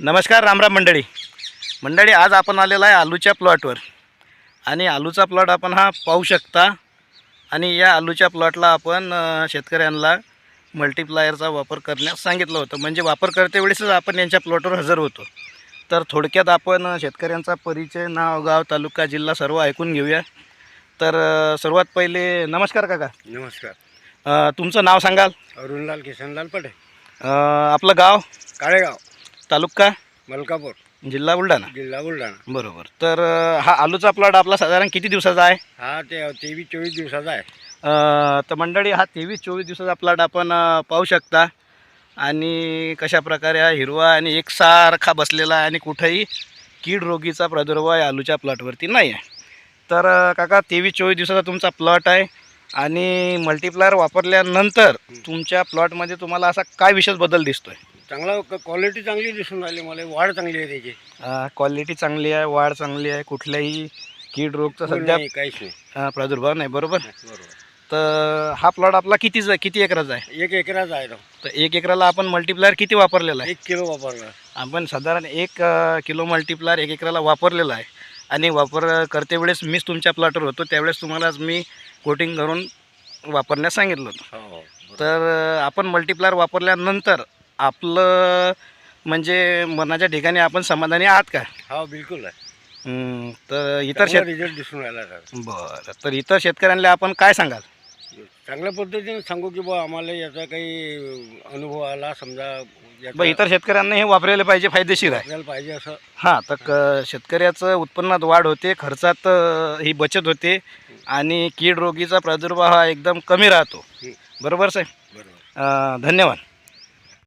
नमस्कार रामराम मंडळी. मंडळी आज आपण आलेला आहे आलूच्या प्लॉटवर. आणि आलूचा प्लॉट आपण हा पाहू शकता. आणि या आलूच्या प्लॉटला आपण शेतकऱ्यांना मल्टीप्लायरचा वापर करण्यास सांगितलं होतं. म्हणजे वापर करतेवेळेसच आपण यांच्या प्लॉटवर हजर होतो. तर थोडक्यात आपण शेतकऱ्यांचा परिचय नाव गाव तालुका जिल्हा सर्व ऐकून घेऊया. तर सर्वात पहिले नमस्कार काका. नमस्कार. तुमचं नाव सांगाल? अरुणलाल किसनलाल पटे अ, आपलं गाव? काळेगाव. तालुका? मलकापूर. जिल्हा बुलढाणा? जिल्हा बुलढाणा. बरोबर. तर अ, हा आलूचा प्लॉट आपला साधारण किती दिवसाचा आहे? हा ते तेवीस चोवीस दिवसाचा आहे. अ, तर मंडळी हा तेवीस चोवीस दिवसाचा प्लॉट आपण अ, पाहू शकता. आणि कशा प्रकारे हा हिरवा आणि एकसारखा बसलेला आहे आणि कुठेही कीड रोगीचा प्रादुर्भाव या आलूच्या प्लॉटवरती नाही आहे. तर अ, काका तेवीस चोवीस दिवसाचा तुमचा प्लॉट आहे. आणि मल्टीप्लायर वापरल्यानंतर तुमच्या प्लॉटमध्ये तुम्हाला असा काय विशेष बदल दिसतोय? चांगला क्वालिटी चांगली दिसून राहिली मला. वाढ चांगली आहे त्याची. क्वालिटी चांगली आहे वाढ चांगली आहे. कुठल्याही कीड रोगचा सध्या नाही, काहीच नाही. अ, प्रादुर्भाव नाही बरोबर? बरोबर. तर हा प्लॉट आपला कितीचा किती एकराचा आहे? एक एकराचा आहे तो. तर एक एकराला आपण मल्टीप्लायर किती वापरलेला आहे? एक किलो वापरला. आपण साधारण एक अ, किलो मल्टीप्लायर एक एकराला वापरलेला आहे. आणि वापर करते वेळेस मीच तुमच्या प्लॉटवर होतो. त्यावेळेस तुम्हालाच मी कोटिंग करून वापरण्यास सांगितलं होतं. हो हो. तर अ, आपण मल्टीप्लायर वापरल्यानंतर आपलं म्हणजे मनाच्या ठिकाणी आपण समाधानी आहात का? हो बिलकुल आहे. हम्म, तर इतर शेत रिझल्ट दिसून राहिला बरं तर इतर शेतकऱ्यांना आपण काय सांगाल? चांगल्या पद्धतीने सांगू की बा आम्हाला याचा काही अनुभव आला समजा याचा बरं इतर शेतकऱ्यांना हे वापरायला पाहिजे फायदेशीर आहे. आपल्याला पाहिजे असं. हां तर क शेतकऱ्याचं उत्पन्नात वाढ होते खर्चात अ, ही बचत होते आणि कीड रोगीचा प्रादुर्भाव हा एकदम कमी राहतो. हं. बरोबर साहेब? बरोबर. अ, धन्यवाद.